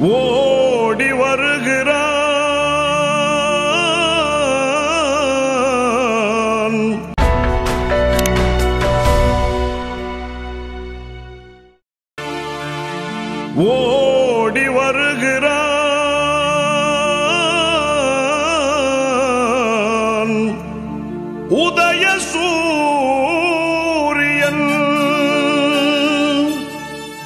ஓடி வருகிறான். ஓடி வருகிறான். உத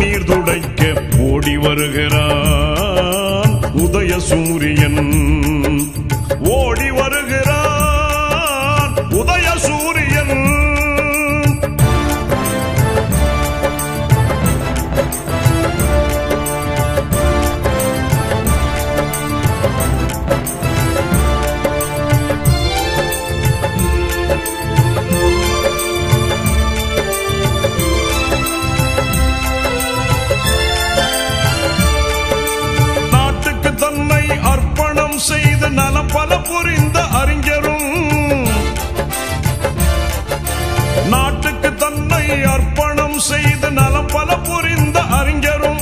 நீர் துடைக்க ஓடி வருகிறான் உதய சூரியன். ஓடி வருகிறான் உதய சூரியன் நலம் பல புரிந்த அறிஞரும். நாட்டுக்கு தன்னை அர்ப்பணம் செய்து நலம் பல புரிந்த அறிஞரும்.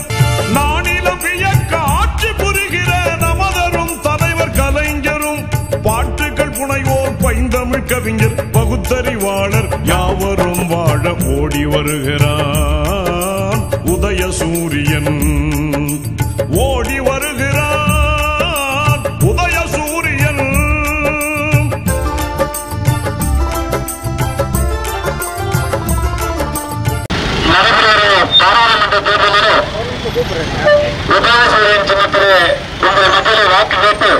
நானிலும் வியக்க ஆட்சி புரிகிற நமதரும் தலைவர் கலைஞரும். பாட்டுகள் புனைவோர் பைந்தமிழ் கவிஞர் பகுத்தறிவாளர் யாவரும் வாழ ஓடி வருகிறார். உதய சூரியன் உதயசூரியன் சின்னத்திலே உங்கள் மத்தியிலே வாக்கு கேட்டு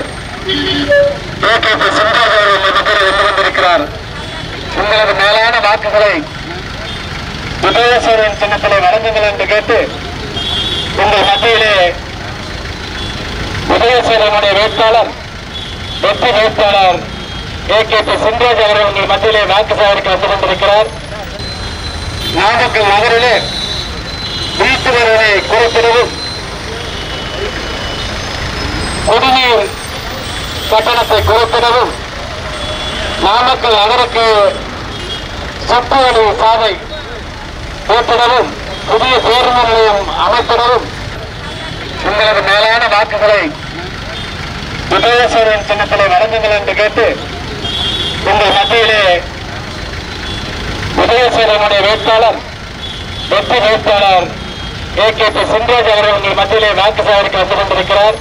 ஏ கே பி சின்ராஜ் அவர்கள் உங்கள் மத்தியிலே வென்று கொண்டிருக்கிறார். உங்களது மேலான வாக்குகளை உதயசூரியன் சின்னத்திலே வழங்குங்கள் என்று கேட்டு உங்கள் மத்தியிலே உதயசூரியனுடைய வேட்பாளர் வெற்றி வேட்பாளர் ஏ கே பி சின்ராஜ் அவர்கள் உங்கள் மத்தியிலே வாக்கு சேகரிக்க வந்து கொண்டிருக்கிறார். நாமக்கல் நகரிலே வீட்டு வரியை குறைத்திடவும் குடிநீர் கட்டணத்தை குறைப்பிடவும் நாமக்கல் நகருக்கு சுற்றுவழி சாலை போட்டிடவும் புதிய பேருந்து நிலையம் அமைத்திடவும் உங்களது மேலான வாக்குகளை விஜயசூரியன் சின்னத்திலே வழங்குங்கள் என்று கேட்டு உங்கள் மத்தியிலே விஜயசூரியனுடைய வேட்பாளர் வெற்றி வேட்பாளர் ஏ கே பி சின்ராஜ் அவர்கள் உங்கள் மத்தியிலே வாக்கு சேகரிக்க வந்து கொண்டிருக்கிறார்.